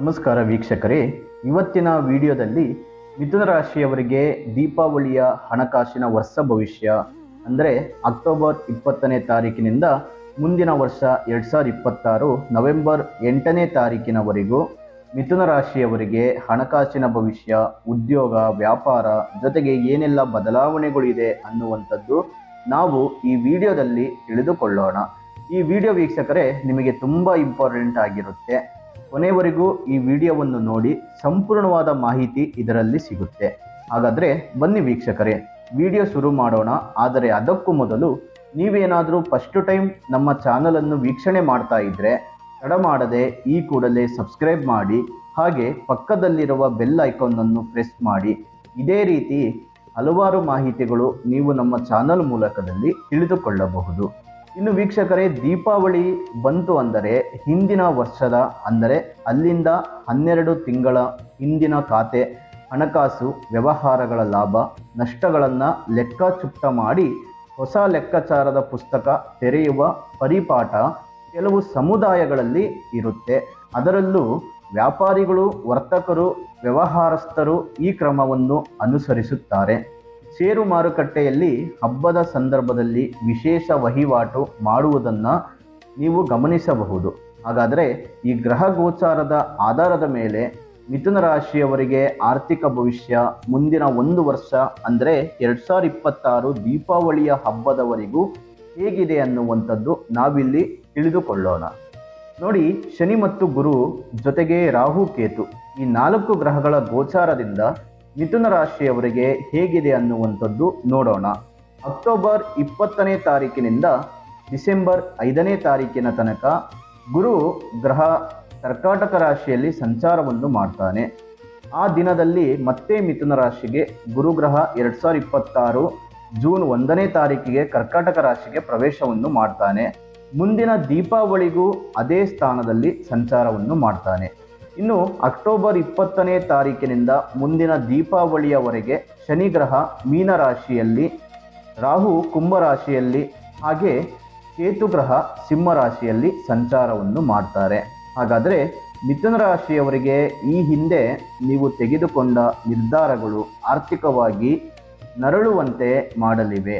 ನಮಸ್ಕಾರ ವೀಕ್ಷಕರೇ. ಇವತ್ತಿನ ವಿಡಿಯೋದಲ್ಲಿ ಮಿಥುನ ರಾಶಿಯವರಿಗೆ ದೀಪಾವಳಿಯ ಹಣಕಾಸಿನ ವರ್ಷ ಭವಿಷ್ಯ, ಅಂದರೆ ಅಕ್ಟೋಬರ್ ಇಪ್ಪತ್ತನೇ ತಾರೀಕಿನಿಂದ ಮುಂದಿನ ವರ್ಷ ಎರಡು ಸಾವಿರದ ಇಪ್ಪತ್ತಾರು ನವೆಂಬರ್ ಎಂಟನೇ ತಾರೀಕಿನವರೆಗೂ ಮಿಥುನ ರಾಶಿಯವರಿಗೆ ಹಣಕಾಸಿನ ಭವಿಷ್ಯ, ಉದ್ಯೋಗ, ವ್ಯಾಪಾರ ಜೊತೆಗೆ ಏನೆಲ್ಲ ಬದಲಾವಣೆಗಳಿದೆ ಅನ್ನುವಂಥದ್ದು ನಾವು ಈ ವಿಡಿಯೋದಲ್ಲಿ ತಿಳಿದುಕೊಳ್ಳೋಣ. ಈ ವಿಡಿಯೋ ವೀಕ್ಷಕರೇ, ನಿಮಗೆ ತುಂಬ ಇಂಪಾರ್ಟೆಂಟ್ ಆಗಿರುತ್ತೆ. ಕೊನೆವರೆಗೂ ಈ ವಿಡಿಯೋವನ್ನು ನೋಡಿ ಸಂಪೂರ್ಣವಾದ ಮಾಹಿತಿ ಇದರಲ್ಲಿ ಸಿಗುತ್ತೆ. ಹಾಗಾದರೆ ಬನ್ನಿ ವೀಕ್ಷಕರೇ, ವಿಡಿಯೋ ಶುರು ಮಾಡೋಣ. ಆದರೆ ಅದಕ್ಕೂ ಮೊದಲು ನೀವೇನಾದರೂ ಫಸ್ಟ್ ಟೈಮ್ ನಮ್ಮ ಚಾನಲನ್ನು ವೀಕ್ಷಣೆ ಮಾಡ್ತಾ ಇದ್ದರೆ ತಡ ಮಾಡದೆ ಈ ಕೂಡಲೇ ಸಬ್ಸ್ಕ್ರೈಬ್ ಮಾಡಿ, ಹಾಗೆ ಪಕ್ಕದಲ್ಲಿರುವ ಬೆಲ್ ಐಕಾನನ್ನು ಪ್ರೆಸ್ ಮಾಡಿ. ಇದೇ ರೀತಿ ಹಲವಾರು ಮಾಹಿತಿಗಳು ನೀವು ನಮ್ಮ ಚಾನಲ್ ಮೂಲಕದಲ್ಲಿ ತಿಳಿದುಕೊಳ್ಳಬಹುದು. ಇನ್ನು ವೀಕ್ಷಕರೇ, ದೀಪಾವಳಿ ಬಂತು ಅಂದರೆ ಹಿಂದಿನ ವರ್ಷದ, ಅಂದರೆ ಅಲ್ಲಿಂದ ಹನ್ನೆರಡು ತಿಂಗಳ ಹಿಂದಿನ ಖಾತೆ, ಹಣಕಾಸು, ವ್ಯವಹಾರಗಳ ಲಾಭ, ನಷ್ಟಗಳನ್ನು ಲೆಕ್ಕಚುಟ್ಟ ಮಾಡಿ ಹೊಸ ಲೆಕ್ಕಾಚಾರದ ಪುಸ್ತಕ ತೆರೆಯುವ ಪರಿಪಾಠ ಕೆಲವು ಸಮುದಾಯಗಳಲ್ಲಿ ಇರುತ್ತೆ. ಅದರಲ್ಲೂ ವ್ಯಾಪಾರಿಗಳು, ವರ್ತಕರು, ವ್ಯವಹಾರಸ್ಥರು ಈ ಕ್ರಮವನ್ನು ಅನುಸರಿಸುತ್ತಾರೆ. ಷೇರು ಮಾರುಕಟ್ಟೆಯಲ್ಲಿ ಹಬ್ಬದ ಸಂದರ್ಭದಲ್ಲಿ ವಿಶೇಷ ವಹಿವಾಟು ಮಾಡುವುದನ್ನು ನೀವು ಗಮನಿಸಬಹುದು. ಹಾಗಾದರೆ ಈ ಗ್ರಹ ಗೋಚಾರದ ಆಧಾರದ ಮೇಲೆ ಮಿಥುನ ರಾಶಿಯವರಿಗೆ ಆರ್ಥಿಕ ಭವಿಷ್ಯ, ಮುಂದಿನ ಒಂದು ವರ್ಷ, ಅಂದರೆ ಎರಡು ಸಾವಿರದ ಇಪ್ಪತ್ತಾರು ದೀಪಾವಳಿಯ ಹಬ್ಬದವರೆಗೂ ಹೇಗಿದೆ ಅನ್ನುವಂಥದ್ದು ನಾವಿಲ್ಲಿ ತಿಳಿದುಕೊಳ್ಳೋಣ. ನೋಡಿ, ಶನಿ ಮತ್ತು ಗುರು ಜೊತೆಗೆ ರಾಹು ಕೇತು ಈ ನಾಲ್ಕು ಗ್ರಹಗಳ ಗೋಚಾರದಿಂದ ಮಿಥುನ ರಾಶಿಯವರಿಗೆ ಹೇಗಿದೆ ಅನ್ನುವಂಥದ್ದು ನೋಡೋಣ. ಅಕ್ಟೋಬರ್ ಇಪ್ಪತ್ತನೇ ತಾರೀಕಿನಿಂದ ಡಿಸೆಂಬರ್ ಐದನೇ ತಾರೀಕಿನ ತನಕ ಗುರು ಗ್ರಹ ಕರ್ಕಾಟಕ ರಾಶಿಯಲ್ಲಿ ಸಂಚಾರವನ್ನು ಮಾಡ್ತಾನೆ. ಆ ದಿನದಲ್ಲಿ ಮತ್ತೆ ಮಿಥುನ ರಾಶಿಗೆ ಗುರುಗ್ರಹ ಎರಡು ಸಾವಿರದ ಇಪ್ಪತ್ತಾರು ಜೂನ್ ಒಂದನೇ ತಾರೀಕಿಗೆ ಕರ್ಕಾಟಕ ರಾಶಿಗೆ ಪ್ರವೇಶವನ್ನು ಮಾಡ್ತಾನೆ. ಮುಂದಿನ ದೀಪಾವಳಿಗೂ ಅದೇ ಸ್ಥಾನದಲ್ಲಿ ಸಂಚಾರವನ್ನು ಮಾಡ್ತಾನೆ. ಇನ್ನು ಅಕ್ಟೋಬರ್ ಇಪ್ಪತ್ತನೇ ತಾರೀಕಿನಿಂದ ಮುಂದಿನ ದೀಪಾವಳಿಯವರೆಗೆ ಶನಿಗ್ರಹ ಮೀನರಾಶಿಯಲ್ಲಿ ಮೀನ ರಾಶಿಯಲ್ಲಿ ರಾಹು ಕುಂಭ ರಾಶಿಯಲ್ಲಿ ಹಾಗೆ ಕೇತುಗ್ರಹ ಸಿಂಹರಾಶಿಯಲ್ಲಿ ಸಿಂಹ ರಾಶಿಯಲ್ಲಿ ಸಂಚಾರವನ್ನು ಮಾಡ್ತಾರೆ. ಹಾಗಾದರೆ ಮಿಥುನ ರಾಶಿಯವರಿಗೆ ಈ ಹಿಂದೆ ನೀವು ತೆಗೆದುಕೊಂಡ ನಿರ್ಧಾರಗಳು ಆರ್ಥಿಕವಾಗಿ ನರಳುವಂತೆ ಮಾಡಲಿವೆ.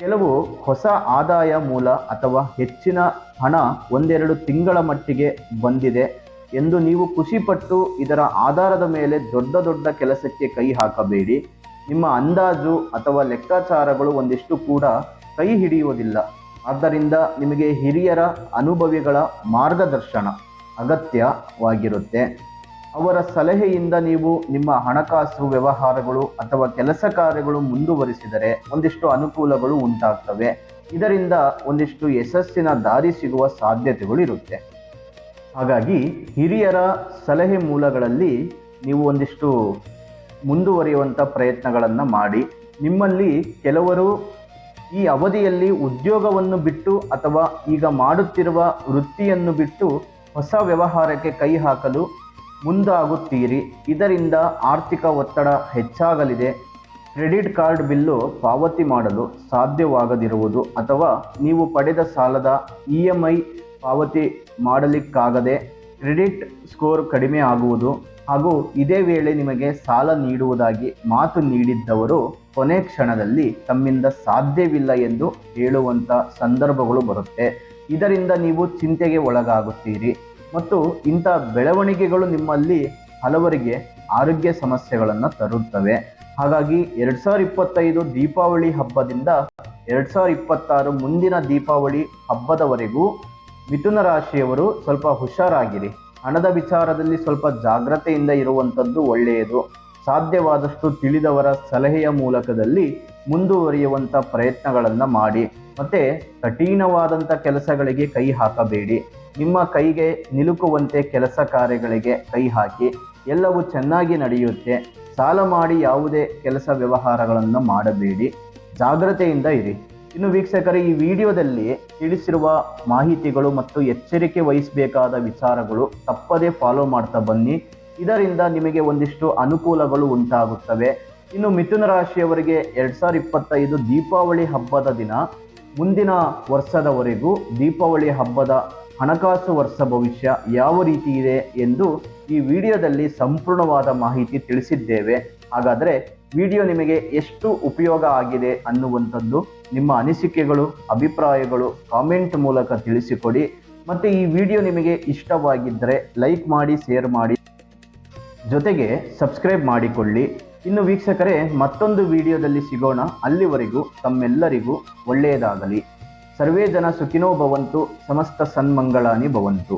ಕೆಲವು ಹೊಸ ಆದಾಯ ಮೂಲ ಅಥವಾ ಹೆಚ್ಚಿನ ಹಣ ಒಂದೆರಡು ತಿಂಗಳ ಮಟ್ಟಿಗೆ ಬಂದಿದೆ. ಎಂದು ನೀವು ಖುಷಿಪಟ್ಟು ಇದರ ಆಧಾರದ ಮೇಲೆ ದೊಡ್ಡ ದೊಡ್ಡ ಕೆಲಸಕ್ಕೆ ಕೈ ಹಾಕಬೇಡಿ. ನಿಮ್ಮ ಅಂದಾಜು ಅಥವಾ ಲೆಕ್ಕಾಚಾರಗಳು ಒಂದಿಷ್ಟು ಕೂಡ ಕೈ ಹಿಡಿಯುವುದಿಲ್ಲ. ಆದ್ದರಿಂದ ನಿಮಗೆ ಹಿರಿಯರ ಅನುಭವಿಗಳ ಮಾರ್ಗದರ್ಶನ ಅಗತ್ಯವಾಗಿರುತ್ತೆ. ಅವರ ಸಲಹೆಯಿಂದ ನೀವು ನಿಮ್ಮ ಹಣಕಾಸು ವ್ಯವಹಾರಗಳು ಅಥವಾ ಕೆಲಸ ಕಾರ್ಯಗಳು ಮುಂದುವರಿಸಿದರೆ ಒಂದಿಷ್ಟು ಅನುಕೂಲಗಳು ಉಂಟಾಗ್ತವೆ. ಇದರಿಂದ ಒಂದಿಷ್ಟು ಯಶಸ್ಸಿನ ದಾರಿ ಸಿಗುವ ಸಾಧ್ಯತೆಗಳು ಇರುತ್ತೆ ಹಾಗಾಗಿ ಹಿರಿಯರ ಸಲಹೆ ಮೂಲಗಳಲ್ಲಿ ನೀವು ಒಂದಿಷ್ಟು ಮುಂದುವರಿಯುವಂಥ ಪ್ರಯತ್ನಗಳನ್ನು ಮಾಡಿ. ನಿಮ್ಮಲ್ಲಿ ಕೆಲವರು ಈ ಅವಧಿಯಲ್ಲಿ ಉದ್ಯೋಗವನ್ನು ಬಿಟ್ಟು ಅಥವಾ ಈಗ ಮಾಡುತ್ತಿರುವ ವೃತ್ತಿಯನ್ನು ಬಿಟ್ಟು ಹೊಸ ವ್ಯವಹಾರಕ್ಕೆ ಕೈ ಹಾಕಲು ಮುಂದಾಗುತ್ತೀರಿ. ಇದರಿಂದ ಆರ್ಥಿಕ ಒತ್ತಡ ಹೆಚ್ಚಾಗಲಿದೆ. ಕ್ರೆಡಿಟ್ ಕಾರ್ಡ್ ಬಿಲ್ಲು ಪಾವತಿ ಮಾಡಲು ಸಾಧ್ಯವಾಗದಿರುವುದು ಅಥವಾ ನೀವು ಪಡೆದ ಸಾಲದ ಇ ಎಂ ಐ ಪಾವತಿ ಮಾಡಲಿಕ್ಕಾಗದೆ ಕ್ರೆಡಿಟ್ ಸ್ಕೋರ್ ಕಡಿಮೆ ಆಗುವುದು ಹಾಗೂ ಇದೇ ವೇಳೆ ನಿಮಗೆ ಸಾಲ ನೀಡುವುದಾಗಿ ಮಾತು ನೀಡಿದ್ದವರು ಕೊನೆ ಕ್ಷಣದಲ್ಲಿ ತಮ್ಮಿಂದ ಸಾಧ್ಯವಿಲ್ಲ ಎಂದು ಹೇಳುವಂಥ ಸಂದರ್ಭಗಳು ಬರುತ್ತೆ. ಇದರಿಂದ ನೀವು ಚಿಂತೆಗೆ ಒಳಗಾಗುತ್ತೀರಿ ಮತ್ತು ಇಂಥ ಬೆಳವಣಿಗೆಗಳು ನಿಮ್ಮಲ್ಲಿ ಹಲವರಿಗೆ ಆರೋಗ್ಯ ಸಮಸ್ಯೆಗಳನ್ನು ತರುತ್ತವೆ. ಹಾಗಾಗಿ ಎರಡು ಸಾವಿರದ ಇಪ್ಪತ್ತೈದು ದೀಪಾವಳಿ ಹಬ್ಬದಿಂದ ಎರಡು ಸಾವಿರದ ಇಪ್ಪತ್ತಾರು ಮುಂದಿನ ದೀಪಾವಳಿ ಹಬ್ಬದವರೆಗೂ ಮಿಥುನ ರಾಶಿಯವರು ಸ್ವಲ್ಪ ಹುಷಾರಾಗಿರಿ. ಹಣದ ವಿಚಾರದಲ್ಲಿ ಸ್ವಲ್ಪ ಜಾಗ್ರತೆಯಿಂದ ಇರುವಂಥದ್ದು ಒಳ್ಳೆಯದು. ಸಾಧ್ಯವಾದಷ್ಟು ತಿಳಿದವರ ಸಲಹೆಯ ಮೂಲಕದಲ್ಲಿ ಮುಂದುವರಿಯುವಂಥ ಪ್ರಯತ್ನಗಳನ್ನು ಮಾಡಿ. ಮತ್ತು ಕಠಿಣವಾದಂಥ ಕೆಲಸಗಳಿಗೆ ಕೈ ಹಾಕಬೇಡಿ. ನಿಮ್ಮ ಕೈಗೆ ನಿಲುಕುವಂತೆ ಕೆಲಸ ಕಾರ್ಯಗಳಿಗೆ ಕೈ ಹಾಕಿ. ಎಲ್ಲವೂ ಚೆನ್ನಾಗಿ ನಡೆಯುತ್ತೆ. ಸಾಲ ಮಾಡಿ ಯಾವುದೇ ಕೆಲಸ ವ್ಯವಹಾರಗಳನ್ನು ಮಾಡಬೇಡಿ. ಜಾಗ್ರತೆಯಿಂದ ಇರಿ. ಇನ್ನು ವೀಕ್ಷಕರೇ, ಈ ವಿಡಿಯೋದಲ್ಲಿ ತಿಳಿಸಿರುವ ಮಾಹಿತಿಗಳು ಮತ್ತು ಎಚ್ಚರಿಕೆ ವಹಿಸಬೇಕಾದ ವಿಚಾರಗಳು ತಪ್ಪದೇ ಫಾಲೋ ಮಾಡ್ತಾ ಬನ್ನಿ. ಇದರಿಂದ ನಿಮಗೆ ಒಂದಿಷ್ಟು ಅನುಕೂಲಗಳು ಉಂಟಾಗುತ್ತವೆ. ಇನ್ನು ಮಿಥುನ ರಾಶಿಯವರಿಗೆ ಎರಡ್ ಸಾವಿರದ ಇಪ್ಪತ್ತೈದು ದೀಪಾವಳಿ ಹಬ್ಬದ ದಿನ. ಮುಂದಿನ ವರ್ಷದವರೆಗೂ ದೀಪಾವಳಿ ಹಬ್ಬದ ಹಣಕಾಸು ವರ್ಷ ಭವಿಷ್ಯ ಯಾವ ರೀತಿ ಇದೆ ಎಂದು ಈ ವಿಡಿಯೋದಲ್ಲಿ ಸಂಪೂರ್ಣವಾದ ಮಾಹಿತಿ ತಿಳಿಸಿದ್ದೇವೆ. ಹಾಗಾದರೆ ವಿಡಿಯೋ ನಿಮಗೆ ಎಷ್ಟು ಉಪಯೋಗ ಆಗಿದೆ ಅನ್ನುವಂಥದ್ದು ನಿಮ್ಮ ಅನಿಸಿಕೆಗಳು, ಅಭಿಪ್ರಾಯಗಳು ಕಾಮೆಂಟ್ ಮೂಲಕ ತಿಳಿಸಿಕೊಡಿ. ಮತ್ತು ಈ ವಿಡಿಯೋ ನಿಮಗೆ ಇಷ್ಟವಾಗಿದ್ದರೆ ಲೈಕ್ ಮಾಡಿ ಶೇರ್ ಮಾಡಿ. ಜೊತೆಗೆ ಸಬ್ಸ್ಕ್ರೈಬ್ ಮಾಡಿಕೊಳ್ಳಿ. ಇನ್ನು ವೀಕ್ಷಕರೇ, ಮತ್ತೊಂದು ವಿಡಿಯೋದಲ್ಲಿ ಸಿಗೋಣ. ಅಲ್ಲಿವರೆಗೂ ತಮ್ಮೆಲ್ಲರಿಗೂ ಒಳ್ಳೆಯದಾಗಲಿ. ಸರ್ವೇ ಜನ ಸುಖಿನೋ ಭವಂತು, ಸಮಸ್ತ ಸನ್ಮಂಗಳಾನಿ ಭವಂತು.